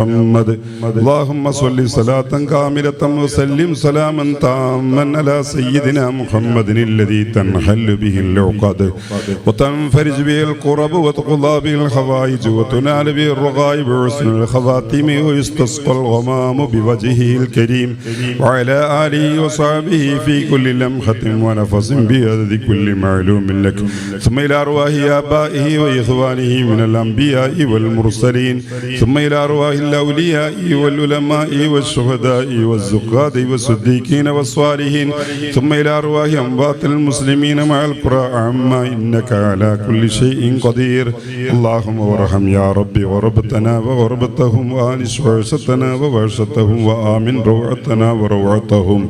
محمد اللهم صل صلاة كاملة وسلم سلاما تاما على سيدنا محمد الذي تنحل به العقد وتنفرج به القرب وتقضى به الحوائج وتنال به الرغائب وحسن الخواتم ويستسقى الغمام بوجهه الكريم وعلى آله وصحبه في كل لمحة ونفس بعدد كل معلوم لك ثم إلى أرواح آبائه وإخوانه من الأنبياء والمرسلين ثم إلى أرواح الأولياء والعلماء والشهداء والزكاة والصديقين والصالحين ثم إلى أرواح أموات المسلمين مع القرى عما إنك على كل شيء قدير. اللهم وارحم يا ربي وربتنا وغربتهم وآنس وعشتنا ووعشتهم وآمن روعتنا وروعتهم.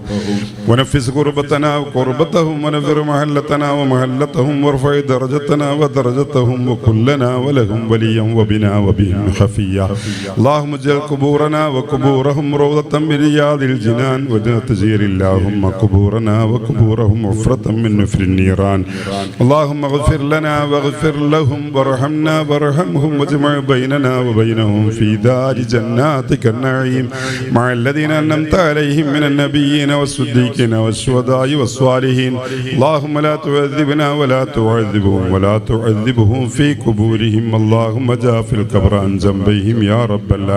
ونفس قربتنا وقربتهم ونفر محلتنا ومحلتهم وارفع درجتنا ودرجتهم وكلنا ولهم وليا وبنا وبهم خفيا اللهم اجعل قبورنا وقبورهم روضة من رياض الجنان وجنة تزير اللهم قبورنا وقبورهم عفرة من نفر النيران اللهم اغفر لنا واغفر لهم وارحمنا وارحمهم واجمع بيننا وبينهم في دار جناتك النعيم مع الذين أنمت عليهم من النبيين والصديقين والشهداء والصالحين اللهم لا تعذبنا ولا تعذبهم ولا تعذبهم في قبورهم اللهم جاف القبر عن جنبيهم يا رب العالمين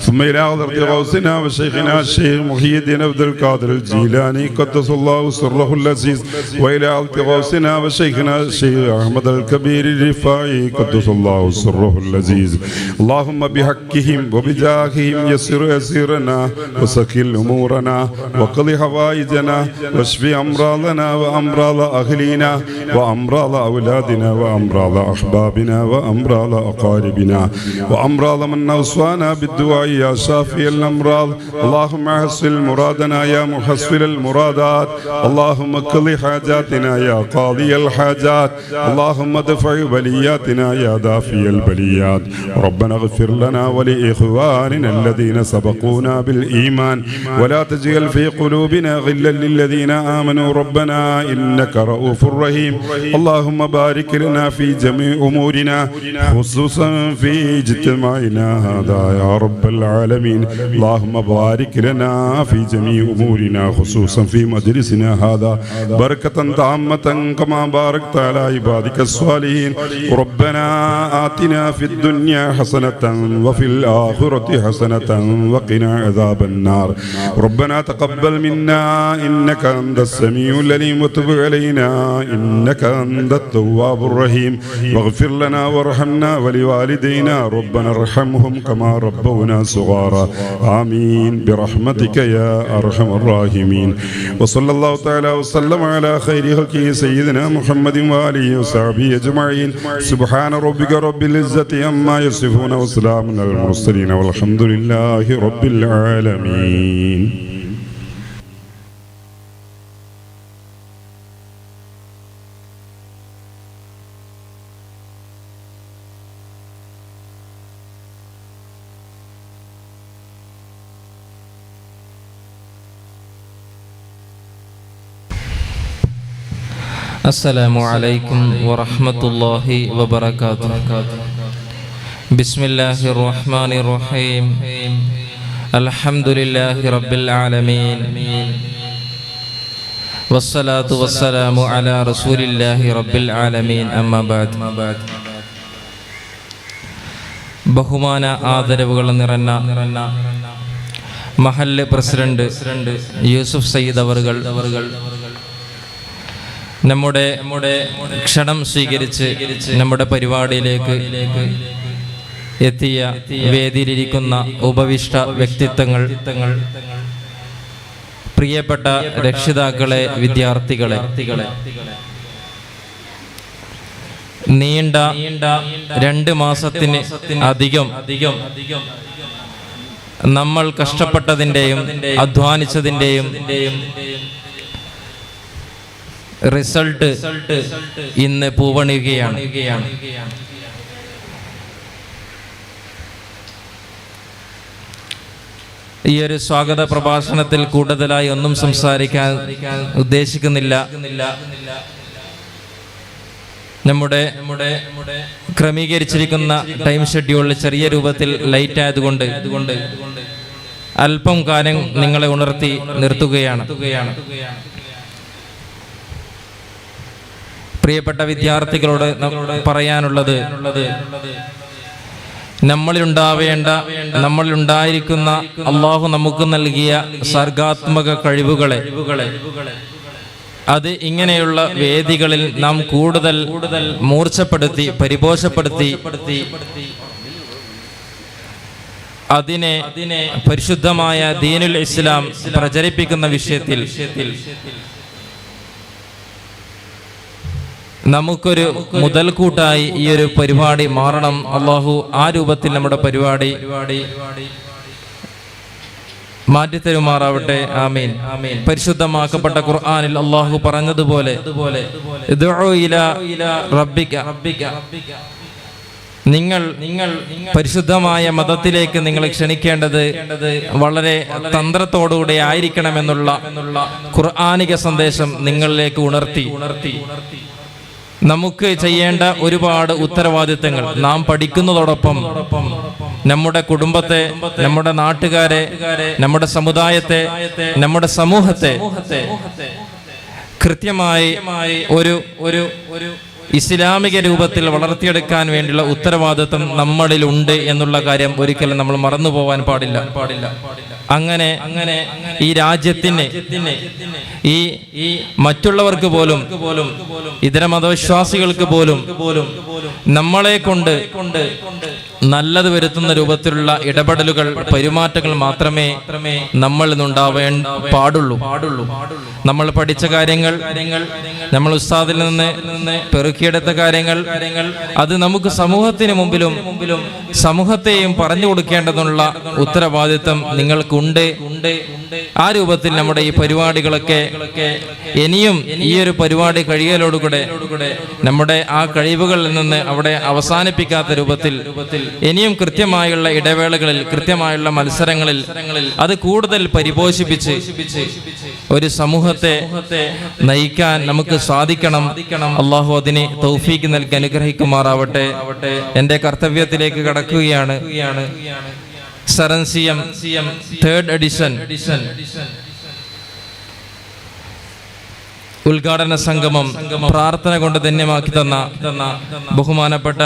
ثم إلى حضرة غوثنا وشيخنا الشيخ محي الدين عبد القادر الجيلاني قدس الله سره العزيز. وإلى حضرة غوثنا وشيخنا الشيخ أحمد الكبير الرفاعي قدس الله سره العزيز. اللهم بحقهم وبجاههم يسر يسيرنا وسكل أمورنا وقض حوائجنا واشف أمراضنا وأمراض أهلنا وأمراض أولادنا وأمراض أحبابنا وأمراض أقاربنا وأمراض من أوصانا بالدعاء يا شافي الأمراض. اللهم حصل مرادنا يا محصل المرادات. اللهم اقض حاجاتنا يا قاضي الحاجات. اللهم ادفع بلياتنا يا دافي البليات. ربنا اغفر لنا ولإخواننا الذين سبقونا بالإيمان. ولا تجعل في قلوبنا غلا للذين آمنوا. ربنا إنك رؤوف رحيم. اللهم بارك لنا في جميع أمورنا خصوصا في اجتماعنا. هذا يا رب العالمين. اللهم بارك لنا في جميع أمورنا خصوصا في مجلسنا هذا. بركة تامة كما باركت على عبادك الصالحين. ربنا آتنا في الدنيا حسنة وفي الآخرة حسنة وقنا عذاب النار. ربنا تقبل منا إنك أنت السميع العليم. وتب علينا إنك أنت التواب الرحيم. واغفر لنا وارحمنا ولوالدينا. ربنا ارحمهم كما ربونا صغارا آمين برحمتك يا أرحم الراحمين وصلى الله تعالى وسلم على خير خلقه سيدنا محمد وآله وصحبه أجمعين سبحان ربك رب العزة عما يصفون وسلام على المرسلين والحمد لله رب العالمين السلام عليكم ورحمة الله وبركاته بسم الله الرحمن الرحيم الحمد لله رب العالمين والصلاة والسلام على رسول الله رب العالمين أما بعد ബഹുമാന ആദരവുകൾ നിറഞ്ഞ മഹല്ല് പ്രസിഡന്റ് യൂസുഫ് സയ്യിദ് അവറുകൾ നമ്മുടെ നമ്മുടെ ക്ഷണം സ്വീകരിച്ച് നമ്മുടെ പരിപാടിയിലേക്ക് എത്തിയ വേദിയിലിരിക്കുന്ന ഉപവിഷ്ട വ്യക്തിത്വങ്ങൾ പ്രിയപ്പെട്ട രക്ഷിതാക്കളെ വിദ്യാർത്ഥികളെ. നീണ്ട രണ്ട് മാസത്തിന് അധികം അധികം നമ്മൾ കഷ്ടപ്പെട്ടതിന്റെയും അധ്വാനിച്ചതിന്റെയും റിസൾട്ട് ഇന്ന് പൂവണിയുകയാണ്. ഈ ഒരു സ്വാഗത പ്രഭാഷണത്തിൽ കൂടുതലായി ഒന്നും സംസാരിക്കാൻ ഉദ്ദേശിക്കുന്നില്ല. നമ്മുടെ നമ്മുടെ ക്രമീകരിച്ചിരിക്കുന്ന ടൈം ഷെഡ്യൂളിൽ ചെറിയ രൂപത്തിൽ ലൈറ്റ് ആയതുകൊണ്ട് അല്പം കാര്യം നിങ്ങളെ ഉണർത്തി നിർത്തുകയാണ്. പ്രിയപ്പെട്ട വിദ്യാർത്ഥികളോട് പറയാനുള്ളത് നമ്മളിലുണ്ടാവേണ്ട നമ്മളിലുണ്ടായിരിക്കുന്ന അള്ളാഹു നമുക്ക് നൽകിയ സർഗാത്മക കഴിവുകളെ അത് ഇങ്ങനെയുള്ള വേദികളിൽ നാം കൂടുതൽ മൂർച്ചപ്പെടുത്തി പരിപോഷപ്പെടുത്തി അതിനെ പരിശുദ്ധമായ ദീനുൽ ഇസ്ലാം പ്രചരിപ്പിക്കുന്ന വിഷയത്തിൽ നമുക്കൊരു മുതൽക്കൂട്ടായി ഈ ഒരു പരിപാടി മാറണം. അള്ളാഹു ആ രൂപത്തിൽ നമ്മുടെ പരിപാടി മാറ്റിത്തരുമാറാവട്ടെ. ആമീൻ. പരിശുദ്ധമാക്കപ്പെട്ട ഖുർആാനിൽ അള്ളാഹു പറഞ്ഞതുപോലെ നിങ്ങൾ നിങ്ങൾ പരിശുദ്ധമായ മതത്തിലേക്ക് നിങ്ങൾ ക്ഷണിക്കേണ്ടത് വളരെ തന്ത്രത്തോടുകൂടെ ആയിരിക്കണമെന്നുള്ള ഖുർആാനിക സന്ദേശം നിങ്ങളിലേക്ക് ഉണർത്തി ഉണർത്തി ഉണർത്തി. നമുക്ക് ചെയ്യേണ്ട ഒരുപാട് ഉത്തരവാദിത്തങ്ങൾ. നാം പഠിക്കുന്നതോടൊപ്പം നമ്മുടെ കുടുംബത്തെ നമ്മുടെ നാട്ടുകാരെ നമ്മുടെ സമുദായത്തെ നമ്മുടെ സമൂഹത്തെ കൃത്യമായി ഒരു ഒരു ഒരു ഇസ്ലാമിക രൂപത്തിൽ വളർത്തിയെടുക്കാൻ വേണ്ടിയുള്ള ഉത്തരവാദിത്വം നമ്മളിലുണ്ട് എന്നുള്ള കാര്യം ഒരിക്കലും നമ്മൾ മറന്നു പോവാൻ പാടില്ല പാടില്ല. അങ്ങനെ അങ്ങനെ ഈ രാജ്യത്തിന് ഈ ഈ മറ്റുള്ളവർക്ക് പോലും ഇതര മതവിശ്വാസികൾക്ക് പോലും നമ്മളെ കൊണ്ട് നല്ലത് വരുത്തുന്ന രൂപത്തിലുള്ള ഇടപെടലുകൾ പെരുമാറ്റങ്ങൾ മാത്രമേ നമ്മൾ നിന്നുണ്ടാവേണ്ട പാടുള്ളൂ. നമ്മൾ പഠിച്ച കാര്യങ്ങൾ നമ്മൾ ഉസ്താദിൽ നിന്ന് പെറുക്കിയെടുത്ത കാര്യങ്ങൾ അത് നമുക്ക് സമൂഹത്തിന് മുമ്പിലും സമൂഹത്തെയും പറഞ്ഞു കൊടുക്കേണ്ടതുള്ള ഉത്തരവാദിത്വം നിങ്ങൾക്കുണ്ട്. ആ രൂപത്തിൽ നമ്മുടെ ഈ പരിപാടികളൊക്കെ ഇനിയും ഈ ഒരു പരിപാടി കഴിയലോടുകൂടെ നമ്മുടെ ആ കഴിവുകളിൽ നിന്ന് അവിടെ അവസാനിപ്പിക്കാത്ത രൂപത്തിൽ ഇനിയും കൃത്യമായുള്ള ഇടവേളകളിൽ കൃത്യമായുള്ള മത്സരങ്ങളിൽ അത് കൂടുതൽ പരിപോഷിപ്പിച്ച് ഒരു സമൂഹത്തെ നയിക്കാൻ നമുക്ക് സാധിക്കണം. അള്ളാഹു അതിനെ തൗഫീക്ക് നൽകി അനുഗ്രഹിക്കുമാറാവട്ടെ. എന്റെ കർത്തവ്യത്തിലേക്ക് കടക്കുകയാണ്. സി എം തേർഡ് എഡിഷൻ ഉദ്ഘാടന സംഗമം പ്രാർത്ഥന കൊണ്ട് ധന്യമാക്കി തന്ന ബഹുമാനപ്പെട്ട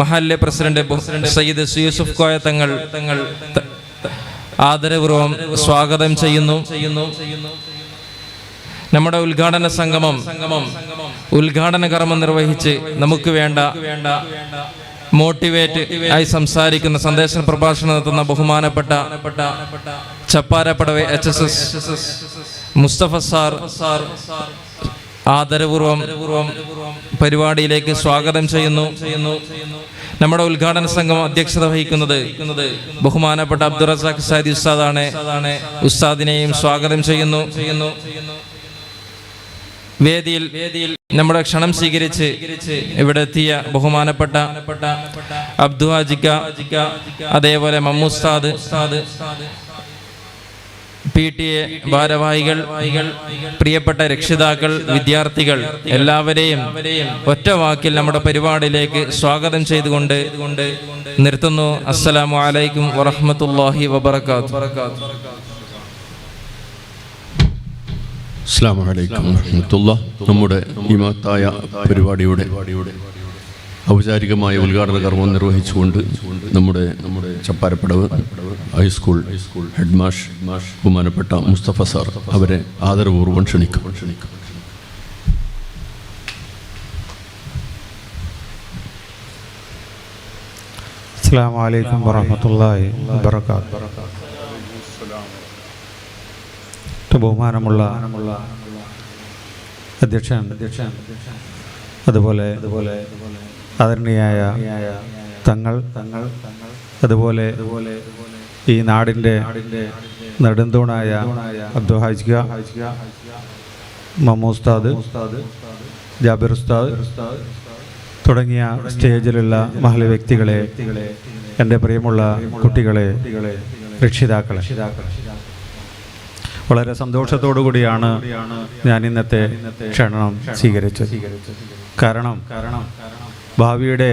മഹല്ലെ പ്രസിഡന്റ് സയ്യിദ് യൂസുഫ് കോയ തങ്ങൾ ആദരപൂർവം സ്വാഗതം ചെയ്യുന്നു. നമ്മുടെ ഉദ്ഘാടന സംഗമം ഉദ്ഘാടന കർമ്മം നിർവഹിച്ച് നമുക്ക് വേണ്ട വേണ്ട മോട്ടിവേറ്റ് ആയി സംസാരിക്കുന്ന സന്ദേശ പ്രഭാഷണം നടത്തുന്ന ബഹുമാനപ്പെട്ട ചപ്പാരപ്പടവെ H S S Mustafa sir ആദരപൂർവം പരിപാടിയിലേക്ക് സ്വാഗതം ചെയ്യുന്നു. നമ്മുടെ ഉദ്ഘാടന സംഘം അധ്യക്ഷത വഹിക്കുന്നത് ബഹുമാനപ്പെട്ട അബ്ദുൾ റസാഖ് സാദി ഉസ്താദാണ്. ഉസ്താദിനെയും സ്വാഗതം ചെയ്യുന്നു. വേദിയിൽ വേദിയിൽ നമ്മുടെ ക്ഷണം സ്വീകരിച്ച് ഇവിടെ എത്തിയ ബഹുമാനപ്പെട്ട അബ്ദുഹാജിക്ക അതേപോലെ മമ്മുസ്താദ് പി ടി എ ഭാരവാഹികൾ പ്രിയപ്പെട്ട രക്ഷിതാക്കൾ വിദ്യാർത്ഥികൾ എല്ലാവരെയും ഒറ്റ വാക്കിൽ നമ്മുടെ പരിപാടിയിലേക്ക് സ്വാഗതം ചെയ്തുകൊണ്ട് നിർത്തുന്നു. അസ്സലാമു അലൈക്കും വറഹ്മത്തുള്ളാഹി വബറകാതുഹു. അസ്സാം വലൈക്കും നമ്മുടെ ഈ മഹത്തായ പരിപാടിയുടെ ഔപചാരികമായ ഉദ്ഘാടന കർമ്മം നിർവഹിച്ചുകൊണ്ട് നമ്മുടെ നമ്മുടെ ചപ്പാരപ്പടവ് ഹൈസ്കൂൾ ഹൈസ്കൂൾ ഹെഡ് മാഷ് ബഹുമാനപ്പെട്ട മുസ്തഫ സാർ അവരെ ആദരപൂർവം ക്ഷണിക്കും. ക്ഷണിക്കും അസ്സാം വലൈക്കും വറഹമത്തല്ലാഹി വബർക്കാത്ത് ബഹുമാനമുള്ള അധ്യക്ഷൻ അധ്യക്ഷൻ അതുപോലെ അതുപോലെ ആദരണീയായ തങ്ങൾ തങ്ങൾ അതുപോലെ ഈ നാടിന്റെ നെടുന്തൂണായ അബ്ദുഹാജിക മമ്മൂസ്താദ് ജാബിർ ഉസ്താദ് തുടങ്ങിയ സ്റ്റേജിലുള്ള മഹല വ്യക്തികളെ എന്റെ പ്രിയമുള്ള കുട്ടികളെ രക്ഷിതാക്കളെ. വളരെ സന്തോഷത്തോടു കൂടിയാണ് ഞാൻ ഇന്നത്തെ ക്ഷണം സ്വീകരിച്ചത്. കാരണം കാരണം ഭാവിയുടെ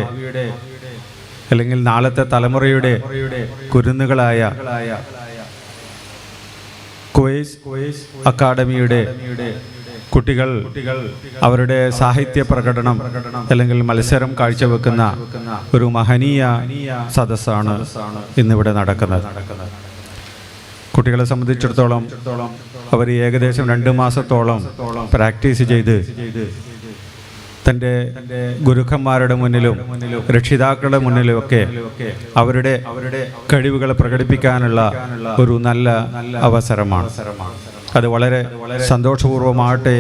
അല്ലെങ്കിൽ നാളത്തെ തലമുറയുടെ കുരുന്നുകളായ കുവൈസ് അക്കാഡമിയുടെ കുട്ടികൾ അവരുടെ സാഹിത്യ പ്രകടനം അല്ലെങ്കിൽ മത്സരം കാഴ്ചവെക്കുന്ന ഒരു മഹനീയ സദസ്സാണ് ഇന്നിവിടെ നടക്കുന്നത്. കുട്ടികളെ സംബന്ധിച്ചിടത്തോളം അവർ ഏകദേശം രണ്ട് മാസത്തോളം പ്രാക്ടീസ് ചെയ്ത് തന്റെ ഗുരുക്കന്മാരുടെ മുന്നിലും രക്ഷിതാക്കളുടെ മുന്നിലുമൊക്കെ അവരുടെ അവരുടെ കഴിവുകൾ പ്രകടിപ്പിക്കാനുള്ള ഒരു നല്ല അവസരമാണ്. അത് വളരെ സന്തോഷപൂർവമാകട്ടെ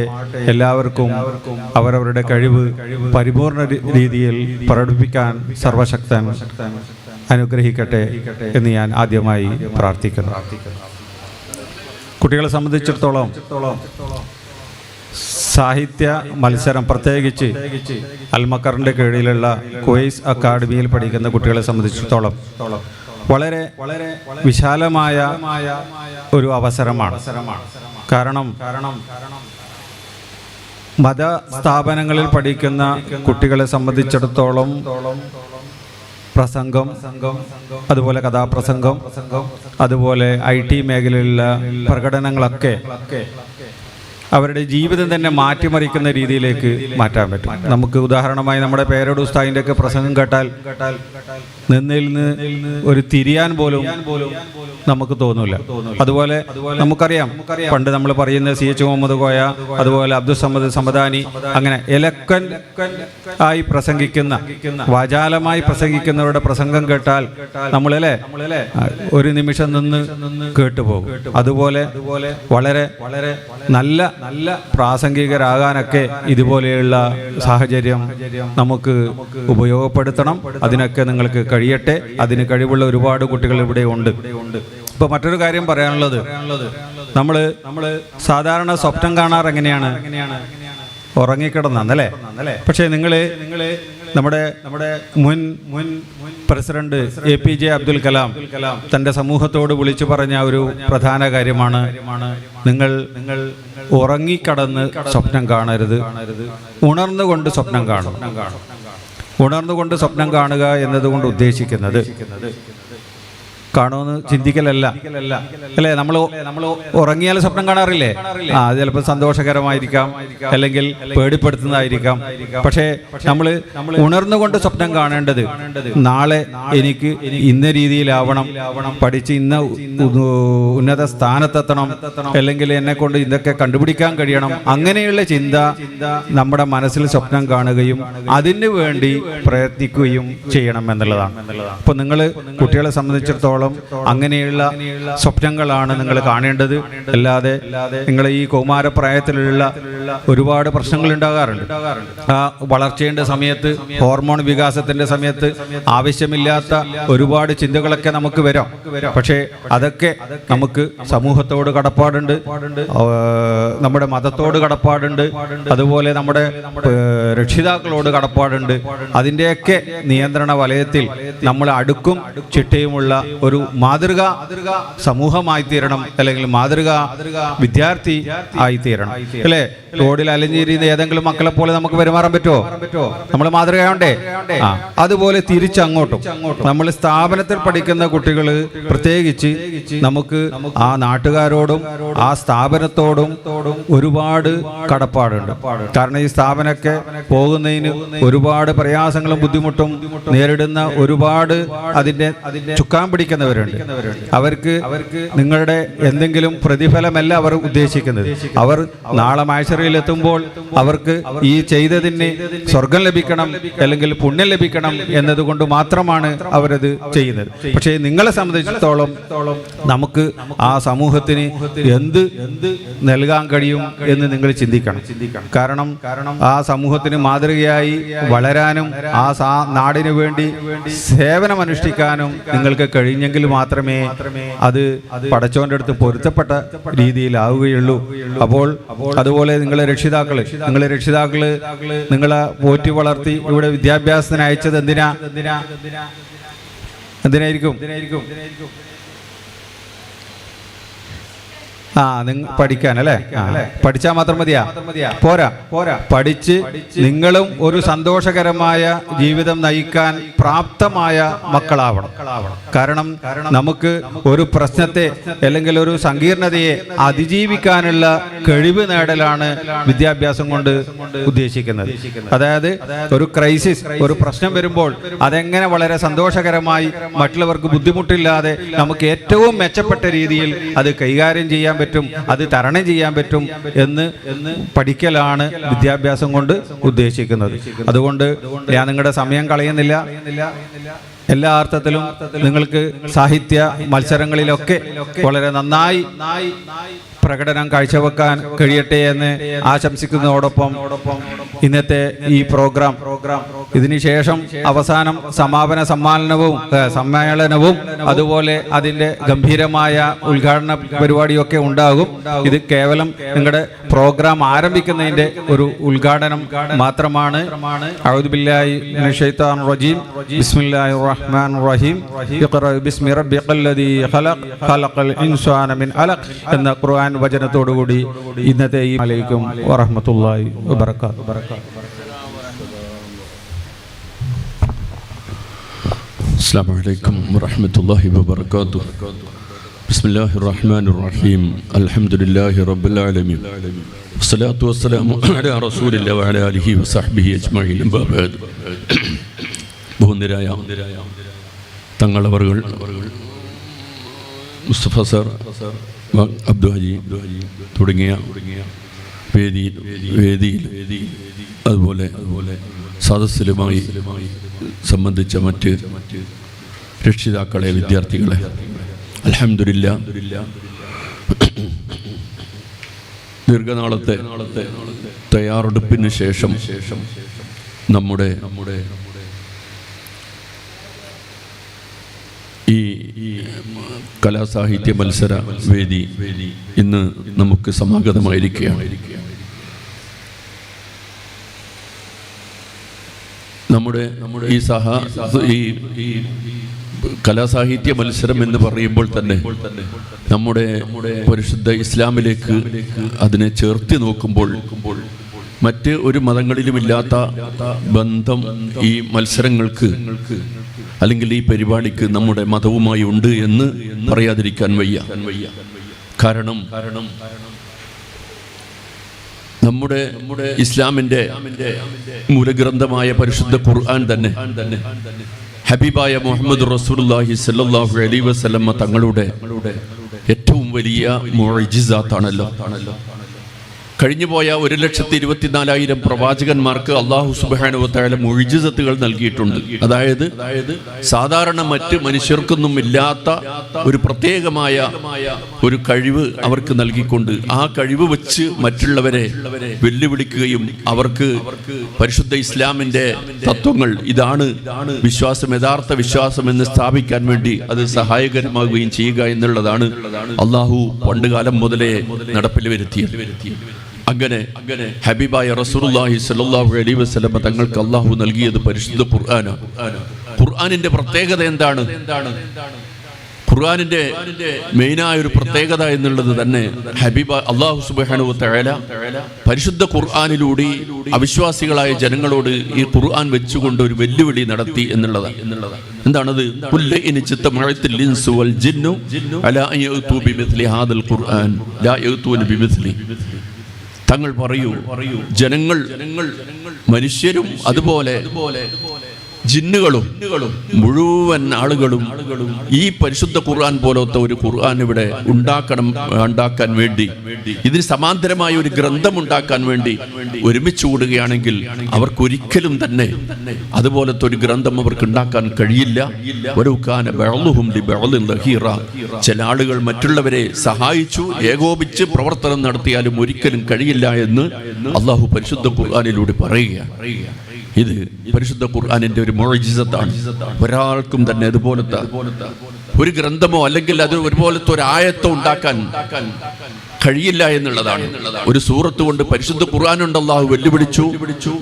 എല്ലാവർക്കും അവരവരുടെ കഴിവ് പരിപൂർണ രീതിയിൽ പ്രകടിപ്പിക്കാൻ സർവശക്തൻ അനുഗ്രഹിക്കട്ടെ എന്ന് ഞാൻ ആദ്യമായി പ്രാർത്ഥിക്കുന്നു. കുട്ടികളെ സംബന്ധിച്ചിടത്തോളം സാഹിത്യ മത്സരം പ്രത്യേകിച്ച് അൽമക്കറിന്റെ കീഴിലുള്ള കുവൈസ് അക്കാഡമിയിൽ പഠിക്കുന്ന കുട്ടികളെ സംബന്ധിച്ചിടത്തോളം വളരെ വളരെ വിശാലമായ ഒരു അവസരമാണ്. കാരണം കാരണം മത സ്ഥാപനങ്ങളിൽ പഠിക്കുന്ന കുട്ടികളെ സംബന്ധിച്ചിടത്തോളം പ്രസംഗം അതുപോലെ കഥാപ്രസംഗം അതുപോലെ ഐ ടി മേഖലയിലുള്ള പ്രകടനങ്ങളൊക്കെ അവരുടെ ജീവിതം തന്നെ മാറ്റിമറിക്കുന്ന രീതിയിലേക്ക് മാറ്റാൻ പറ്റും. നമുക്ക് ഉദാഹരണമായി നമ്മുടെ പേരോട് ഉസ്താദിന്റെ ഒക്കെ പ്രസംഗം കേട്ടാൽ നിന്നിൽ നിന്ന് ഒരു തിരിയാൻ പോലും നമുക്ക് തോന്നൂല. അതുപോലെ നമുക്കറിയാം പണ്ട് നമ്മൾ പറയുന്ന സി എച്ച് മുഹമ്മദ് കോയ അതുപോലെ അബ്ദുൽ സമദ് സമദാനി അങ്ങനെ ഇലക്കൻ ആയി പ്രസംഗിക്കുന്ന വാചാലമായി പ്രസംഗിക്കുന്നവരുടെ പ്രസംഗം കേട്ടാൽ നമ്മളല്ലേ ഒരു നിമിഷം നിന്ന് കേട്ടുപോകും. അതുപോലെ വളരെ വളരെ നല്ല നല്ല പ്രാസംഗികരാകാനൊക്കെ ഇതുപോലെയുള്ള സാഹചര്യം നമുക്ക് ഉപയോഗപ്പെടുത്തണം. അതിനൊക്കെ നിങ്ങൾക്ക് കഴിയട്ടെ. അതിന് കഴിവുള്ള ഒരുപാട് കുട്ടികൾ ഇവിടെ ഉണ്ട്. ഇപ്പൊ മറ്റൊരു കാര്യം പറയാനുള്ളത്. നമ്മൾ നമ്മൾ സാധാരണ സ്വപ്നം കാണാറ് എങ്ങനെയാണ്? ഉറങ്ങിക്കിടന്നല്ലേ പക്ഷേ നിങ്ങൾ നമ്മുടെ നമ്മുടെ മുൻ മുൻ president A P J Abdul Kalam തന്റെ സമൂഹത്തോട് വിളിച്ചു പറഞ്ഞ ഒരു പ്രധാന കാര്യമാണ്. നിങ്ങൾ നിങ്ങൾ ഉറങ്ങിക്കടന്ന് സ്വപ്നം കാണരുത്. ഉണർന്നുകൊണ്ട് സ്വപ്നം കാണും. ഉണർന്നുകൊണ്ട് സ്വപ്നം കാണുക എന്നതുകൊണ്ട് ഉദ്ദേശിക്കുന്നത്. കാണുമെന്ന് ചിന്തിക്കലല്ല. അല്ലേ? നമ്മൾ നമ്മൾ ഉറങ്ങിയാൽ സ്വപ്നം കാണാറില്ലേ? ആ അത് ചിലപ്പോൾ സന്തോഷകരമായിരിക്കാം. അല്ലെങ്കിൽ പേടിപ്പെടുത്തുന്നതായിരിക്കാം. പക്ഷേ നമ്മൾ ഉണർന്നുകൊണ്ട് സ്വപ്നം കാണേണ്ടത് നാളെ എനിക്ക് ഇന്ന രീതിയിലാവണം. പഠിച്ച് ഇന്ന ഉന്നത സ്ഥാനത്തെത്തണം. അല്ലെങ്കിൽ എന്നെ കൊണ്ട് ഇതൊക്കെ കണ്ടുപിടിക്കാൻ കഴിയണം. അങ്ങനെയുള്ള ചിന്ത നമ്മുടെ മനസ്സിൽ സ്വപ്നം കാണുകയും അതിനു വേണ്ടി പ്രയത്നിക്കുകയും ചെയ്യണം എന്നുള്ളതാണ്. അപ്പൊ നിങ്ങൾ കുട്ടികളെ സംബന്ധിച്ചിടത്തോളം അങ്ങനെയുള്ള സ്വപ്നങ്ങളാണ് നിങ്ങൾ കാണേണ്ടത്. അല്ലാതെ നിങ്ങൾ ഈ കൗമാരപ്രായത്തിലുള്ള ഒരുപാട് പ്രശ്നങ്ങൾ ഉണ്ടാകാറുണ്ട്. ആ വളർച്ചയുടെ സമയത്ത് ഹോർമോൺ വികാസത്തിന്റെ സമയത്ത് ആവശ്യമില്ലാത്ത ഒരുപാട് ചിന്തകളൊക്കെ നമുക്ക് വരാം. പക്ഷേ അതൊക്കെ നമുക്ക് സമൂഹത്തോട് കടപ്പാടുണ്ട്. നമ്മുടെ മതത്തോട് കടപ്പാടുണ്ട്. അതുപോലെ നമ്മുടെ രക്ഷിതാക്കളോട് കടപ്പാടുണ്ട്. അതിന്റെയൊക്കെ നിയന്ത്രണ വലയത്തിൽ നമ്മൾ അടുക്കും ചിട്ടയുമുള്ള ഒരു മാതൃക സമൂഹമായി തീരണം അല്ലെങ്കിൽ മാതൃക വിദ്യാർത്ഥി ആയി തീരണം അല്ലേ? റോഡിൽ അലഞ്ഞിരിക്കുന്ന ഏതെങ്കിലും മക്കളെ പോലെ നമുക്ക് പെരുമാറാൻ പറ്റുമോ? നമ്മൾ മാതൃകയുണ്ടേ ആ അതുപോലെ തിരിച്ചങ്ങോട്ടും. നമ്മൾ സ്ഥാപനത്തിൽ പഠിക്കുന്ന കുട്ടികൾ പ്രത്യേകിച്ച് നമുക്ക് ആ നാട്ടുകാരോടും ആ സ്ഥാപനത്തോടും ഒരുപാട് കടപ്പാടുണ്ട്. കാരണം ഈ സ്ഥാപനമൊക്കെ പോകുന്നതിന് ഒരുപാട് പ്രയാസങ്ങളും ബുദ്ധിമുട്ടും നേരിടുന്ന ഒരുപാട് അതിന്റെ ചുക്കാൻ പിടിക്കുന്നവരുണ്ട് അവർക്ക് അവർക്ക് നിങ്ങളുടെ എന്തെങ്കിലും പ്രതിഫലമല്ല അവർ ഉദ്ദേശിക്കുന്നത്. അവർ നാളെ മാഴ്ചറിയിൽ എത്തുമ്പോൾ അവർക്ക് ഈ ചെയ്തതിന് സ്വർഗം ലഭിക്കണം അല്ലെങ്കിൽ പുണ്യം ലഭിക്കണം എന്നതുകൊണ്ട് മാത്രമാണ് അവരത് ചെയ്യുന്നത്. പക്ഷേ നിങ്ങളെ സംബന്ധിച്ചിടത്തോളം നമുക്ക് ആ സമൂഹത്തിന് എന്ത് എന്ത് നൽകാൻ കഴിയും എന്ന് നിങ്ങൾ ചിന്തിക്കണം. കാരണം കാരണം ആ സമൂഹത്തിന് മാതൃകയായി വളരാനും ആ നാടിനു വേണ്ടി സേവനം അനുഷ്ഠിക്കാനും നിങ്ങൾക്ക് കഴിഞ്ഞെങ്കിൽ മാത്രമേ അത് പടച്ചോന്റെ അടുത്ത് പൊരുത്തപ്പെട്ട രീതിയിലാവുകയുള്ളൂ. അപ്പോൾ അതുപോലെ നിങ്ങളെ രക്ഷിതാക്കൾ നിങ്ങളെ രക്ഷിതാക്കൾ നിങ്ങളെ പോറ്റി വളർത്തി ഇവിടെ വിദ്യാഭ്യാസത്തിന് അയച്ചത് എന്തിനാ? എന്തിനായിരിക്കും? ആ നിങ്ങൾ പഠിക്കാൻ അല്ലേ പഠിച്ചാൽ മാത്രം മതിയാ? പോരാ. പോരാ. പഠിച്ച് നിങ്ങളും ഒരു സന്തോഷകരമായ ജീവിതം നയിക്കാൻ പ്രാപ്തമായ മക്കളാവണം. കാരണം നമുക്ക് ഒരു പ്രശ്നത്തെ അല്ലെങ്കിൽ ഒരു സങ്കീർണതയെ അതിജീവിക്കാനുള്ള കഴിവ് നേടലാണ് വിദ്യാഭ്യാസം കൊണ്ട് ഉദ്ദേശിക്കുന്നത്. അതായത് ഒരു ക്രൈസിസ് ഒരു പ്രശ്നം വരുമ്പോൾ അതെങ്ങനെ വളരെ സന്തോഷകരമായി മറ്റുള്ളവർക്ക് ബുദ്ധിമുട്ടില്ലാതെ നമുക്ക് ഏറ്റവും മെച്ചപ്പെട്ട രീതിയിൽ അത് കൈകാര്യം ചെയ്യാൻ പറ്റും അത് തരണം ചെയ്യാൻ പറ്റും എന്ന് പഠിക്കലാണ് വിദ്യാഭ്യാസം കൊണ്ട് ഉദ്ദേശിക്കുന്നത്. അതുകൊണ്ട് ഞാൻ നിങ്ങളുടെ സമയം കളയുന്നില്ല. എല്ലാ അർത്ഥത്തിലും നിങ്ങൾക്ക് സാഹിത്യ മത്സരങ്ങളിലൊക്കെ വളരെ നന്നായി പ്രകടനം കാഴ്ചവെക്കാൻ കഴിയട്ടെ എന്ന് ആശംസിക്കുന്നതോടൊപ്പം ഇന്നത്തെ ഈ പ്രോഗ്രാം ഇതിനുശേഷം അവസാനം സമാപന സമ്മാനവും സമ്മേളനവും അതുപോലെ അതിന്റെ ഗംഭീരമായ ഉദ്ഘാടന പരിപാടിയൊക്കെ ഉണ്ടാകും. ഇത് കേവലം നിങ്ങളുടെ പ്രോഗ്രാം ആരംഭിക്കുന്നതിന്റെ ഒരു ഉദ്ഘാടനം മാത്രമാണ്. അഊദു ബില്ലാഹി റജീം ബിസ്മില്ലാഹിർ റഹ്മാനിർ റഹീം ഇഖ്റ ബിസ്മി റബ്ബിക്കൽ ലദീ ഖലഖ് ഖലഖൽ ഇൻസാന മിൻ അലഖ് എന്ന ഖുർആൻ വചനത്തോടുകൂടി ഇന്നത്തെ ഈ അലൈക്കും വറഹ്മത്തുള്ളാഹി വബറകാതുഹു السلام عليكم ورحمة الله وبركاته بسم الله الرحمن الرحيم الحمد لله رب العالمين والصلاة والسلام على رسول الله وعلى آله وصحبه أجمعين ബഹുന്ദരായ തങ്ങളവറുകൾ. മുസ്തഫ സർ അബ്ദു ഹജി തുടങ്ങിയ വേദിയിൽ വേദിയിൽ അതുപോലെ സദസ്സിലുമായി സംബന്ധിച്ച മറ്റ് രക്ഷിതാക്കളെ വിദ്യാർത്ഥികളെ. അലഹമില്ല ദീർഘനാളത്തെ തയ്യാറെടുപ്പിന് ശേഷം നമ്മുടെ നമ്മുടെ ഈ കലാസാഹിത്യ മത്സര വേദി ഇന്ന് നമുക്ക് സമാഗതമായിരിക്കുകയാണ്. നമ്മുടെ നമ്മുടെ ഈ സഹ ഈ കലാസാഹിത്യ മത്സരം എന്ന് പറയുമ്പോൾ തന്നെ നമ്മുടെ പരിശുദ്ധ ഇസ്ലാമിലേക്ക് അതിനെ ചേർത്തി നോക്കുമ്പോൾ മറ്റ് ഒരു മതങ്ങളിലുമില്ലാത്ത ബന്ധം ഈ മത്സരങ്ങൾക്ക് അല്ലെങ്കിൽ ഈ പരിപാടിക്ക് നമ്മുടെ മതവുമായി ഉണ്ട് എന്ന് പറയാതിരിക്കാൻ വയ്യ. കാരണം നമ്മുടെ ഇസ്ലാമിന്റെ മൂലഗ്രന്ഥമായ പരിശുദ്ധ ഖുർആൻ തന്നെ ഹബീബായ മുഹമ്മദ് റസൂലുള്ളാഹി സല്ലല്ലാഹു അലൈഹി വസല്ലമ തങ്ങളുടെ ഏറ്റവും വലിയ മുഅ്ജിസാത്താണല്ലോ. കഴിഞ്ഞുപോയ ഒരു ലക്ഷത്തി ഇരുപത്തിനാലായിരം പ്രവാചകന്മാർക്ക് അള്ളാഹു സുബാനുവത്തായ മൊഴിജിസത്തുകൾ നൽകിയിട്ടുണ്ട്. അതായത് സാധാരണ മറ്റ് മനുഷ്യർക്കൊന്നും ഇല്ലാത്ത ഒരു പ്രത്യേകമായ ഒരു കഴിവ് അവർക്ക് നൽകിക്കൊണ്ട് ആ കഴിവ് വെച്ച് മറ്റുള്ളവരെ വെല്ലുവിളിക്കുകയും അവർക്ക് പരിശുദ്ധ ഇസ്ലാമിന്റെ തത്വങ്ങൾ ഇതാണ് വിശ്വാസം യഥാർത്ഥ വിശ്വാസം എന്ന് സ്ഥാപിക്കാൻ വേണ്ടി അത് സഹായകരമാകുകയും ചെയ്യുക എന്നുള്ളതാണ് അള്ളാഹു പണ്ടുകാലം മുതലേ നടപ്പിൽ വരുത്തിയത്. അങ്ങനെ അങ്ങനെ ഹബീബായ റസൂലുള്ളാഹി സ്വല്ലല്ലാഹു അലൈഹി വസല്ലം തങ്ങൾക്ക് അള്ളാഹു നൽകിയത് പരിശുദ്ധ ഖുർആനാണ്. ഖുർആനിന്റെ പ്രത്യേകത എന്താണ്? ഖുർആാനിന്റെ മെയിനായ ഒരു പ്രത്യേകത എന്നുള്ളത് തന്നെ ഹബീബ അള്ളാഹു തആല പരിശുദ്ധ ഖുർആാനിലൂടെ അവിശ്വാസികളായ ജനങ്ങളോട് ഈ ഖുർആൻ വെച്ചുകൊണ്ട് ഒരു വെല്ലുവിളി നടത്തി എന്നുള്ളതാണ്. എന്താണത്? ഖുർആൻ. തങ്ങൾ പറയൂ. ജനങ്ങൾ മനുഷ്യരും അതുപോലെ ജിന്നുകളും മുഴുവൻ ആളുകളും ഈ പരിശുദ്ധ ഖുർആൻ പോലത്തെ ഒരു ഖുർആൻ ഇവിടെ ഉണ്ടാക്കണം ഉണ്ടാക്കാൻ വേണ്ടി. ഇതിന് സമാന്തരമായ ഒരു ഗ്രന്ഥം ഉണ്ടാക്കാൻ വേണ്ടി ഒരുമിച്ച് കൂടുകയാണെങ്കിൽ അവർക്കൊരിക്കലും തന്നെ അതുപോലത്തെ ഒരു ഗ്രന്ഥം അവർക്ക് ഉണ്ടാക്കാൻ കഴിയില്ല. ഒരു കാന ചില ആളുകൾ മറ്റുള്ളവരെ സഹായിച്ചു ഏകോപിച്ച് പ്രവർത്തനം നടത്തിയാലും ഒരിക്കലും കഴിയില്ല എന്ന് അള്ളാഹു പരിശുദ്ധ ഖുർആാനിലൂടെ പറയുകയാണ്. ഇത് പരിശുദ്ധ ഖുർആനിന്റെ ഒരു മൊഴിജിസത്താണ് ഒരാൾക്കും തന്നെ അതുപോലത്തെ ഒരു ഗ്രന്ഥമോ അല്ലെങ്കിൽ അത് ഒരുപോലത്തെ ഒരു ആയത്തോ ഉണ്ടാക്കാൻ കഴിയില്ല എന്നുള്ളതാണ്. ഒരു സൂറത്ത് കൊണ്ട് പരിശുദ്ധ ഖുർആാനുണ്ടല്ലാഹു വെല്ലുവിളിച്ചു.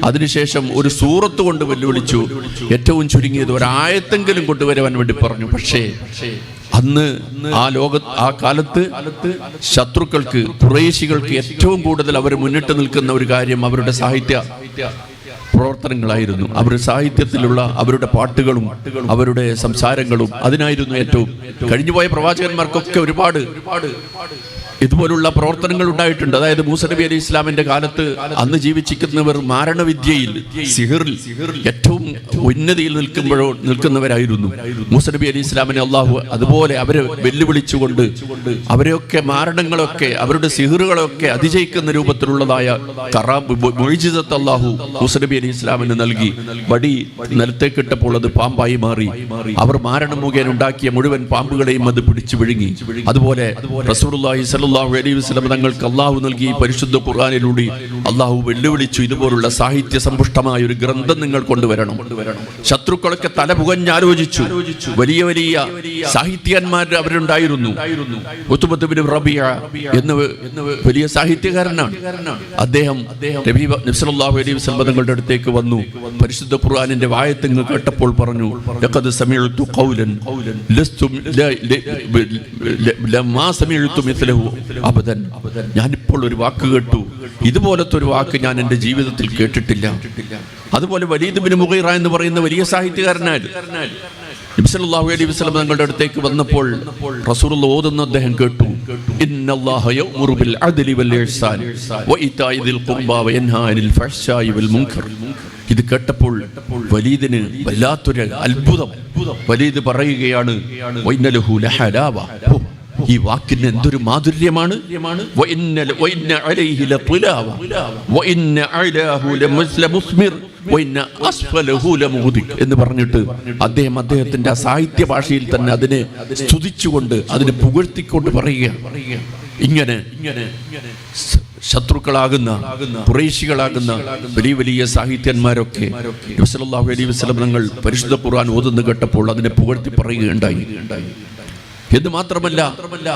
അതിനുശേഷം ഒരു സൂറത്ത് കൊണ്ട് വെല്ലുവിളിച്ചു. ഏറ്റവും ചുരുങ്ങിയത് ഒരായത്തെങ്കിലും കൊണ്ടുവരുവാൻ വേണ്ടി പറഞ്ഞു. പക്ഷേ അന്ന് ആ ലോക ആ കാലത്ത് ശത്രുക്കൾക്ക് കുറേശികൾക്ക് ഏറ്റവും കൂടുതൽ അവർ മുന്നിട്ട് നിൽക്കുന്ന ഒരു കാര്യം അവരുടെ സാഹിത്യ പ്രവർത്തനങ്ങളായിരുന്നു. അവരുടെ സാഹിത്യത്തിലുള്ള അവരുടെ പാട്ടുകളും അവരുടെ സംസാരങ്ങളും അതിനായിരുന്നു ഏറ്റവും. കഴിഞ്ഞുപോയ പ്രവാചകന്മാർക്കൊക്കെ ഒരുപാട് ഇതുപോലുള്ള പ്രവർത്തനങ്ങൾ ഉണ്ടായിട്ടുണ്ട്. അതായത് മൂസ നബി അലി ഇസ്ലാമിന്റെ കാലത്ത് അന്ന് ജീവിച്ചിരിക്കുന്നവർ മാരണവിദ്യയിൽ സിഹിറിൽ ഏറ്റവും ഉന്നതിയിൽ നിൽക്കുമ്പോഴോ നിൽക്കുന്നവരായിരുന്നു. മൂസ നബി അലി ഇസ്ലാമിനെ അള്ളാഹു അതുപോലെ അവരെ വെല്ലുവിളിച്ചുകൊണ്ട് അവരെയൊക്കെ മാരണങ്ങളൊക്കെ അവരുടെ സിഹിറുകളൊക്കെ അതിജയിക്കുന്ന രൂപത്തിലുള്ളതായ കറാം മൊയ്ജിതത്ത് അള്ളാഹു മൂസ നബി അലി ഇസ്ലാമിന് നൽകി. വടി നിലത്തേക്കിട്ടപ്പോൾ അത് പാമ്പായി മാറി. അവർ മാരണം മുഖേന ഉണ്ടാക്കിയ മുഴുവൻ പാമ്പുകളെയും അത് പിടിച്ചു വിഴുങ്ങി. അതുപോലെ റസൂലുള്ളാഹി സ്വല്ലല്ലാഹു അലൈഹി വസ്ലം തങ്ങൾക്ക് അള്ളാഹു നൽകി പരിശുദ്ധ ഖുർആാനിലൂടെ അള്ളാഹു വെല്ലുവിളിച്ചു ഇതുപോലുള്ള സാഹിത്യ സമ്പുഷ്ടമായ ഒരു ഗ്രന്ഥം നിങ്ങൾ കൊണ്ടുവരണം. ശത്രുക്കളൊക്കെ തല പുകഞ്ഞാലോചിച്ചു വലിയ വലിയ സാഹിത്യന്മാർ അവരുണ്ടായിരുന്നു. റബിയ എന്ന് വലിയ സാഹിത്യകാരനാണ്. അദ്ദേഹം നബി അലൈഹി വസല്ലം തങ്ങളുടെ അടുത്തേക്ക് വന്നു. പരിശുദ്ധ ഖുർആാനിന്റെ വായത്തങ്ങ് കേട്ടപ്പോൾ പറഞ്ഞു ലഖദ് ലമാ അബദൻ ഞാനിപ്പോൾ ഒരു വാക്ക് കേട്ടു. ഇതുപോലത്തെ ഒരു വാക്ക് ഞാൻ എന്റെ ജീവിതത്തിൽ കേട്ടിട്ടില്ല. അതുപോലെ വലീദ് ബിൻ മുഗൈറ എന്ന് പറയുന്ന വലിയ സാഹിത്യകാരനായിരുന്നു നബി അലൈഹി വസല്ലം തങ്ങളുടെ അടുത്തേക്ക് വന്നപ്പോൾ റസൂലുള്ള ഓതുന്ന അദ്ദേഹം കേട്ടു. ഇത് കേട്ടപ്പോൾ വലീദിന് വല്ലാത്തൊരു അത്ഭുതം. വലീദ് പറയുകയാണ് വൈനലഹു ലഹലാവ. ഓ, ഈ വാക്കിന് എന്തൊരു മാധുര്യമാണ്? എന്ന് പറഞ്ഞിട്ട് അദ്ദേഹം അദ്ദേഹത്തിന്റെ സാഹിത്യ ഭാഷയിൽ തന്നെ അതിനെ സ്തുതിച്ചുകൊണ്ട് അതിനെ പുകഴ്ത്തിക്കൊണ്ട് പറയുക. ഇങ്ങനെ ശത്രുക്കളാകുന്ന കുറേശികളാകുന്ന വലിയ വലിയ സാഹിത്യന്മാരൊക്കെ അലൈഹി വസല്ലം തങ്ങൾ പരിശുദ്ധ ഖുർആൻ ഓതുന്നു കേട്ടപ്പോൾ അതിനെ പുകഴ്ത്തി പറയുകയുണ്ടായി. എന്ന് മാത്രമല്ല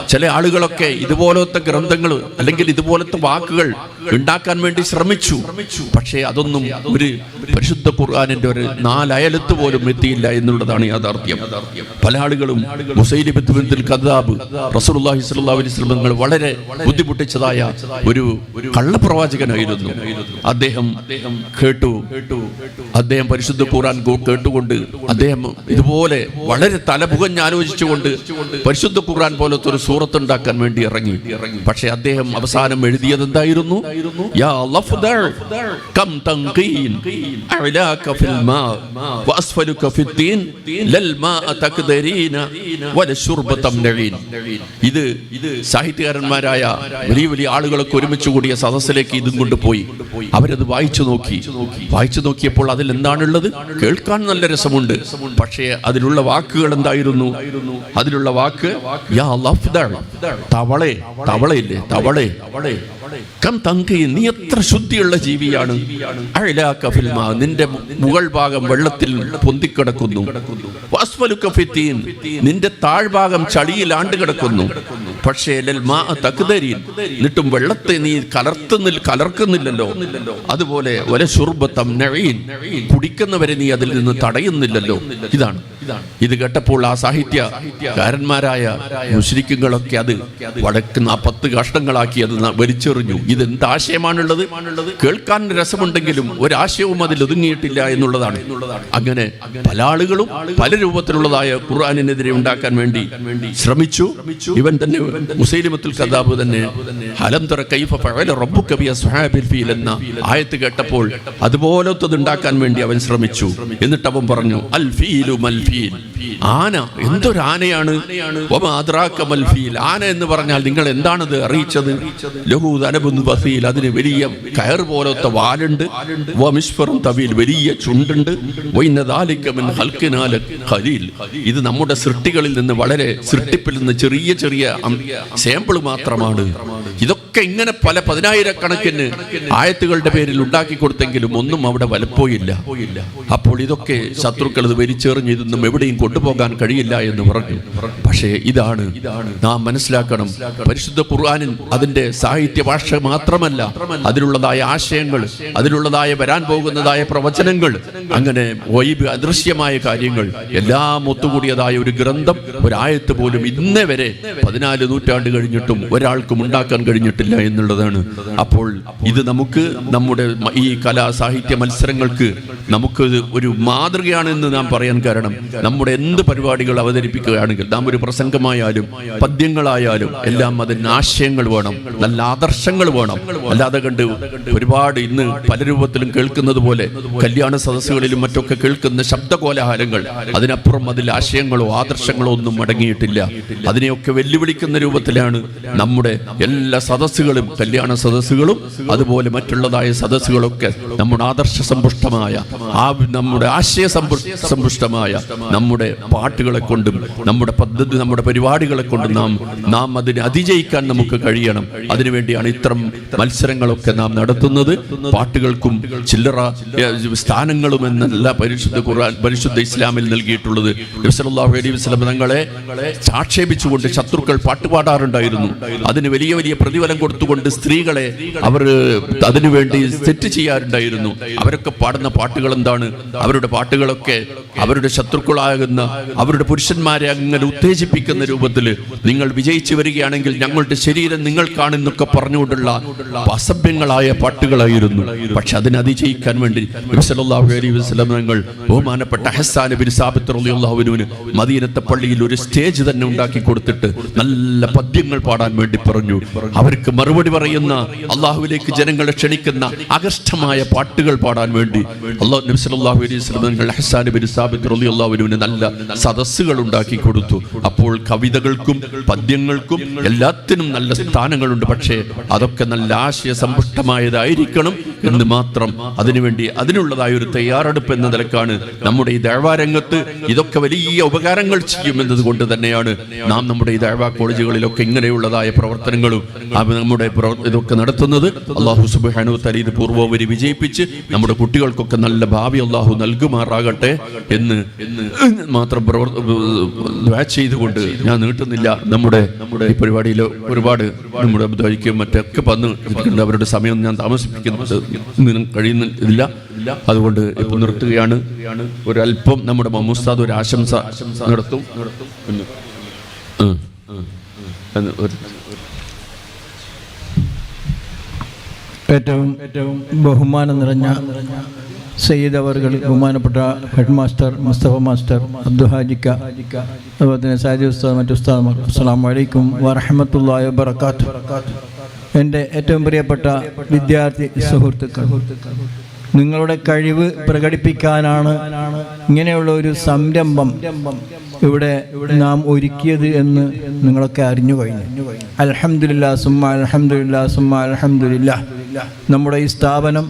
ചില ആളുകളൊക്കെ ഇതുപോലത്തെ ഗ്രന്ഥങ്ങൾ അല്ലെങ്കിൽ ഇതുപോലത്തെ വാക്കുകൾ ഉണ്ടാക്കാൻ വേണ്ടി ശ്രമിച്ചു. പക്ഷേ അതൊന്നും ഒരു പരിശുദ്ധ ഖുർആാനിന്റെ ഒരു നാലയലത്ത് പോലും എത്തിയില്ല എന്നുള്ളതാണ് യാഥാർത്ഥ്യം. പല ആളുകളും മുസൈലിബിത്തുബിൻ കദാബ് വസല്ലം തങ്ങൾ വളരെ ബുദ്ധിമുട്ടിച്ചതായ ഒരു കള്ളപ്രവാചകനായിരുന്നു. അദ്ദേഹം കേട്ടു. അദ്ദേഹം പരിശുദ്ധ ഖുർആൻ കേട്ടുകൊണ്ട് അദ്ദേഹം ഇതുപോലെ വളരെ തലപുകഞ്ഞ് ആലോചിച്ചുകൊണ്ട് പരിശുദ്ധ ഖുർആൻ പോലത്തെ ഒരു സൂറത്ത് ഉണ്ടാക്കാൻ വേണ്ടി ഇറങ്ങി. പക്ഷെ അദ്ദേഹം അവസാനം എഴുതിയത് എന്തായിരുന്നു ലഫ്ദർ കം തൻഖീൻ അഅലാക ഫിൽ മാ. വഅസ്ഫലുക ഫിദ്ദീൻ ലൽ മാ തഖ്ദരീന വല ശുർബ തംനഈൻ ഇത് സാഹിത്യകാരന്മാരായ വലിയ വലിയ ആളുകളൊക്കെ ഒരുമിച്ച് കൂടിയ സദസ്സിലേക്ക് ഇതും കൊണ്ടുപോയി. അവരത് വായിച്ചു നോക്കി. വായിച്ചു നോക്കിയപ്പോൾ അതിൽ എന്താണുള്ളത്? കേൾക്കാൻ നല്ല രസമുണ്ട്. പക്ഷേ അതിലുള്ള വാക്കുകൾ എന്തായിരുന്നു? അതിലുള്ള വാക്ക് യാ തവളെ തവളയില്ലേ? തവളെ. കം തങ്കി നീ എത്ര ശുദ്ധിയുള്ള ജീവിയാണ്. അഴലാ കഫിൽമ നിന്റെ മുകൾ ഭാഗം വെള്ളത്തിൽ പൊന്തിക്കിടക്കുന്നു. വഅസ്ഫലുക കഫിത്തീൻ നിന്റെ താഴ്ഭാഗം ചളിയിൽ ആണ്ട് കിടക്കുന്നു. പക്ഷേ ലൽമാ തക്ദരീൻ. എന്നിട്ടും വെള്ളത്തെ നീ കലർത്തുന്നിൽ കലർക്കുന്നില്ലല്ലോ. അതുപോലെ വല ശുർബത്തം നഴീൻ കുടിക്കുന്നവരെ നീ അതിൽ നിന്ന് തടയുന്നില്ലല്ലോ. ഇതാണ്. ഇത് കേട്ടപ്പോൾ ആ സാഹിത്യകാരന്മാരായ മുസ്ലിക്കുകളൊക്കെ അത് വടക്ക് പത്ത് കഷ്ണങ്ങളാക്കി അത് ന- വലിച്ചെറിഞ്ഞു ഇതെന്ത് ആശയമാണുള്ളത്? കേൾക്കാൻ രസമുണ്ടെങ്കിലും ഒരാശയവും അതിൽ ഒതുങ്ങിയിട്ടില്ല എന്നുള്ളതാണ്. അങ്ങനെ പല ആളുകളും പല രൂപത്തിലുള്ളതായ ഖുർആാനിനെതിരെ ഉണ്ടാക്കാൻ വേണ്ടി ശ്രമിച്ചു. ഇവൻ തന്നെ മുസൈലിമത്തുൽ കദാബ് തന്നെ ഹലം കൈഫ ഫഅല റബ്ബുക ബി അസ്ഹാബിൽ ഫീൽ എന്ന ആയത്ത് കേട്ടപ്പോൾ അതുപോലത്തത് ഉണ്ടാക്കാൻ വേണ്ടി അവൻ ശ്രമിച്ചു. എന്നിട്ട് അവൻ പറഞ്ഞു അൽ ഫീൽ. ആന എന്തൊരു ആനയാണ്? ആന എന്ന് പറഞ്ഞാൽ നിങ്ങൾ എന്താണത് അറിയിച്ചത്? ലഹു ദനബുൻ വസീൽ. അതിന് വലിയ കയർ പോലത്തെ വാലുണ്ട്. വമിശ്വറും തവിയിൽ വലിയ ചുണ്ടുണ്ട്. ഖലീൽ. ഇത് നമ്മുടെ സൃഷ്ടികളിൽ നിന്ന് വളരെ സൃഷ്ടിപ്പിൽ നിന്ന് ചെറിയ ചെറിയ സാമ്പിൾ മാത്രമാണ്. ഇതൊക്കെ ഇങ്ങനെ പല പതിനായിരക്കണക്കിന് ആയത്തുകളുടെ പേരിൽ ഉണ്ടാക്കി കൊടുത്തെങ്കിലും ഒന്നും അവിടെ വലപ്പോയില്ല. അപ്പോൾ ഇതൊക്കെ ശത്രുക്കൾ ഇത് വലിച്ചെറിഞ്ഞ് ഇതൊന്നും എവിടെയും കൊണ്ടുപോകാൻ കഴിയില്ല എന്ന് പറഞ്ഞു. പക്ഷേ ഇതാണ് നാം മനസ്സിലാക്കണം. പരിശുദ്ധ ഖുർആാനിൽ അതിന്റെ സാഹിത്യ ഭാഷ മാത്രമല്ല അതിലുള്ളതായ ആശയങ്ങൾ അതിലുള്ളതായ വരാൻ പോകുന്നതായ പ്രവചനങ്ങൾ അങ്ങനെ വൈബ് അദൃശ്യമായ കാര്യങ്ങൾ എല്ലാം ഒത്തുകൂടിയതായ ഒരു ഗ്രന്ഥം ഒരായത്ത് പോലും ഇന്നേ വരെ പതിനാല് നൂറ്റാണ്ട് കഴിഞ്ഞിട്ടും ഒരാൾക്കും ഉണ്ടാക്കാൻ കഴിഞ്ഞിട്ടില്ല എന്നുള്ളതാണ്. അപ്പോൾ ഇത് നമുക്ക് നമ്മുടെ ഈ കലാ സാഹിത്യ മത്സരങ്ങൾക്ക് നമുക്ക് ഒരു മാതൃകയാണെന്ന് നാം പറയാൻ കാരണം. നമ്മുടെ എന്ത് പരിപാടികൾ അവതരിപ്പിക്കുകയാണെങ്കിൽ നാം ഒരു പ്രസംഗമായാലും പദ്യങ്ങളായാലും എല്ലാം അതിന് ആശയങ്ങൾ വേണം നല്ല ആദർശങ്ങൾ വേണം. അല്ലാതെ കണ്ട് ഒരുപാട് ഇന്ന് പല രൂപത്തിലും കേൾക്കുന്നത് പോലെ കല്യാണ സദസ്സുകളിലും മറ്റൊക്കെ കേൾക്കുന്ന ശബ്ദകോലാഹലങ്ങൾ അതിനപ്പുറം അതിൽ ആശയങ്ങളോ ആദർശങ്ങളോ ഒന്നും അടങ്ങിയിട്ടില്ല. അതിനെയൊക്കെ വെല്ലുവിളിക്കുന്ന രൂപത്തിലാണ് നമ്മുടെ എല്ലാ സദസ്സുകളും കല്യാണ സദസ്സുകളും അതുപോലെ മറ്റുള്ളതായ സദസ്സുകളൊക്കെ നമ്മുടെ ആദർശ സമ്പുഷ്ടമായ ആ നമ്മുടെ ആശയ സമ്പു- സമ്പുഷ്ടമായ നമ്മുടെ പാട്ടുകളെ കൊണ്ടും നമ്മുടെ പദ്ധതി നമ്മുടെ പരിപാടികളെ കൊണ്ടും നാം നാം അതിനെ അതിജയിക്കാൻ നമുക്ക് കഴിയണം. അതിനുവേണ്ടിയാണ് ഇത്തരം മത്സരങ്ങളൊക്കെ നാം നടത്തുന്നത്. പാട്ടുകൾക്കും ചില്ലറ സ്ഥാനങ്ങളും എന്നല്ല പരിശുദ്ധ ഖുർആൻ പരിശുദ്ധ ഇസ്ലാമിൽ നൽകിയിട്ടുള്ളത്. നബി അലൈഹി തങ്ങളെ ആക്ഷേപിച്ചുകൊണ്ട് ശത്രുക്കൾ പാട്ടുപാടാറുണ്ടായിരുന്നു. അതിന് വലിയ വലിയ പ്രതിഫലം കൊടുത്തുകൊണ്ട് സ്ത്രീകളെ അവർ അതിനുവേണ്ടി സെറ്റ് ചെയ്യാറുണ്ടായിരുന്നു. അവരൊക്കെ പാടുന്ന പാട്ടുകൾ എന്താണ്? അവരുടെ പാട്ടുകളൊക്കെ അവരുടെ ശത്രുക്കളാകുന്ന അവരുടെ പുരുഷന്മാരെ അങ്ങനെ ഉത്തേജിപ്പിക്കുന്ന രൂപത്തിൽ നിങ്ങൾ വിജയിച്ചു വരികയാണെങ്കിൽ ഞങ്ങളുടെ ശരീരം നിങ്ങൾക്കാണെന്നൊക്കെ പറഞ്ഞുകൊണ്ടുള്ള അസഭ്യങ്ങളായ പാട്ടുകളായിരുന്നു. പക്ഷെ അതിനെ അതിജയിക്കാൻ വേണ്ടി അലൈഹി തങ്ങൾ ബഹുമാനപ്പെട്ട ഹസ്സാൻ ബിൻ മദീനത്തെ പള്ളിയിൽ ഒരു സ്റ്റേജ് തന്നെ ഉണ്ടാക്കി കൊടുത്തിട്ട് നല്ല പദ്യങ്ങൾ പാടാൻ വേണ്ടി പറഞ്ഞു. അവർക്ക് മറുപടി പറയുന്ന അള്ളാഹുവിലേക്ക് ജനങ്ങളെ ക്ഷണിക്കുന്ന അകഷ്ടമായ പാട്ടുകൾ പാടാൻ വേണ്ടി അള്ളാഹു അലൈഹി നല്ല സദസ്സുകൾ ഉണ്ടാക്കി കൊടുത്തു. അപ്പോൾ കവിതകൾക്കും പദ്യങ്ങൾക്കും എല്ലാത്തിനും നല്ല സ്ഥാനങ്ങളുണ്ട്. പക്ഷേ അതൊക്കെ നല്ല ആശയ സമ്പുഷ്ടമായതായിരിക്കണം എന്ന് മാത്രം അതിനുവേണ്ടി അതിനുള്ളതായ ഒരു തയ്യാറെടുപ്പ് എന്ന നിലക്കാണ് നമ്മുടെ ഈ ദേവാരംഗത്ത് ഇതൊക്കെ വലിയ ഉപകാരങ്ങൾ ചെയ്യും എന്നതുകൊണ്ട് തന്നെയാണ് നാം നമ്മുടെ ഈ ദേവാ കോളേജുകളിലൊക്കെ ഇങ്ങനെയുള്ളതായ പ്രവർത്തനങ്ങളും നമ്മുടെ ഇതൊക്കെ നടത്തുന്നത്. അള്ളാഹു സുബാനു തല ഇത് പൂർവവരി വിജയിപ്പിച്ച് നമ്മുടെ കുട്ടികൾക്കൊക്കെ നല്ല ഭാവി അള്ളാഹു നൽകുമാറാകട്ടെ എന്ന് എന്ന് മാത്രം പ്രവർ- ചെയ്തുകൊണ്ട് ഞാൻ നീട്ടുന്നില്ല. നമ്മുടെ നമ്മുടെ ഈ പരിപാടിയിൽ ഒരുപാട് നമ്മുടെ മറ്റൊക്കെ വന്ന് അവരുടെ സമയം ഞാൻ താമസിപ്പിക്കുന്നത് ഇതിനും കഴിയുന്നില്ല. അതുകൊണ്ട് ഇപ്പൊ നിർത്തുകയാണ്. ഒരല്പം നമ്മുടെ മമുസ്താദ് ഒരു ആശംസ നടത്തും. ഏറ്റവും ഏറ്റവും ബഹുമാനം നിറഞ്ഞ സയ്യിദ് അവർകൾ ബഹുമാനപ്പെട്ട ഹെഡ് മാസ്റ്റർ മുസ്തഫ മാസ്റ്റർ അബ്ദുഹാജിക്ക അതുപോലെ തന്നെ സാജി ഉസ്താദ് മറ്റു ഉസ്താദ് അസ്സാം വലൈക്കും വറഹമത്തല്ലാ വബർക്കാത്തു എന്റെ ഏറ്റവും പ്രിയപ്പെട്ട വിദ്യാർത്ഥി സുഹൃത്തുക്കൾ നിങ്ങളുടെ കഴിവ് പ്രകടിപ്പിക്കാനാണ് ഇങ്ങനെയുള്ള ഒരു സംരംഭം ഇവിടെ നാം ഒരുക്കിയത് എന്ന് നിങ്ങളൊക്കെ അറിഞ്ഞു കഴിഞ്ഞു. അലഹമില്ല സുമ അലഹമില്ല സുമ അലഹമില്ല നമ്മുടെ ഈ സ്ഥാപനം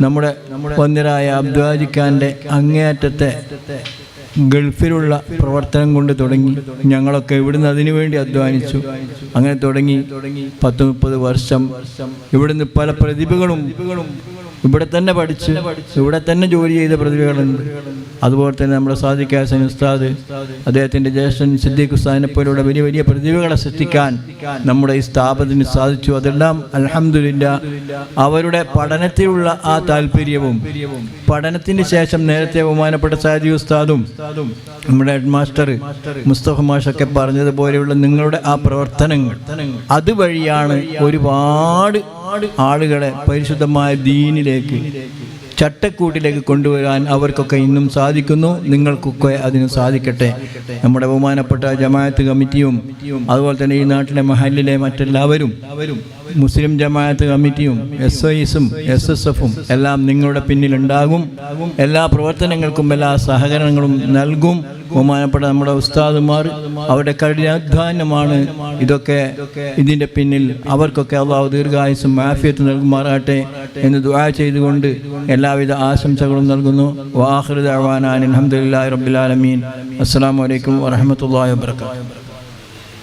നമ്മുടെ വന്യരായ അബ്ദുവാജിഖാന്റെ അങ്ങേയറ്റത്തെ ഗൾഫിലുള്ള പ്രവർത്തനം കൊണ്ട് തുടങ്ങി ഞങ്ങളൊക്കെ ഇവിടുന്ന് അതിനു വേണ്ടി അധ്വാനിച്ചു. അങ്ങനെ തുടങ്ങി പത്ത് മുപ്പത് വർഷം. ഇവിടുന്ന് പല പ്രതിഭകളും ഇവിടെ തന്നെ പഠിച്ച് ഇവിടെ തന്നെ ജോലി ചെയ്ത പ്രതിഭകളുണ്ട്. അതുപോലെ തന്നെ നമ്മുടെ സാദിഖ് ഹാസൻ ഉസ്താദ് അദ്ദേഹത്തിന്റെ ജ്യേഷ്ഠൻ സിദ്ദീഖ് ഉസ്താദിനെ പോലുള്ള വലിയ വലിയ പ്രതിഭകളെ സൃഷ്ടിക്കാൻ നമ്മുടെ ഈ സ്ഥാപനത്തിന് സാധിച്ചു. അതെല്ലാം അലഹമില്ല അവരുടെ പഠനത്തിലുള്ള ആ താല്പര്യവും പഠനത്തിന് ശേഷം നേരത്തെ ബഹുമാനപ്പെട്ട സാദി ഉസ്താദും നമ്മുടെ ഹെഡ് മാസ്റ്റർ മുസ്തഫ മാഷൊക്കെ പറഞ്ഞതുപോലെയുള്ള നിങ്ങളുടെ ആ പ്രവർത്തനങ്ങൾ അതുവഴിയാണ് ഒരുപാട് ആളുകളെ പരിശുദ്ധമായ ദീനിലേക്ക് ചട്ടക്കൂട്ടിലേക്ക് കൊണ്ടുവരാൻ അവർക്കൊക്കെ ഇന്നും സാധിക്കുന്നു. നിങ്ങൾക്കൊക്കെ അതിന് സാധിക്കട്ടെ. നമ്മുടെ ബഹുമാനപ്പെട്ട ജമാഅത്ത് കമ്മിറ്റിയും അതുപോലെ തന്നെ ഈ നാട്ടിലെ മഹലിലെ മറ്റെല്ലാവരും മുസ്ലിം ജമാഅത്ത് കമ്മിറ്റിയും എസ് ഐസും എസ് എസ് എഫും എല്ലാം നിങ്ങളുടെ പിന്നിലുണ്ടാകും. എല്ലാ പ്രവർത്തനങ്ങൾക്കും എല്ലാ സഹകരണങ്ങളും നൽകും. ബഹുമാനപ്പെട്ട നമ്മുടെ ഉസ്താദുമാർ അവരുടെ കഠിനാധ്വാനമാണ് ഇതൊക്കെ. ഇതിന്റെ പിന്നിൽ അവർക്കൊക്കെ അള്ളാഹു ദീർഘായുസും മാഫിയത്ത് നൽകുമാറാട്ടെ എന്ന് ദുആ ചെയ്തുകൊണ്ട് എല്ലാവിധ ആശംസകളും നൽകുന്നു. വാഹൃദ് അഹ്വാനാൻ അലഹമുല്ലാ റബ്ബുലാലമീൻ അസ്സാം വലൈക്കും വാഹമത്തല്ലാ വാബർക്കാത്തു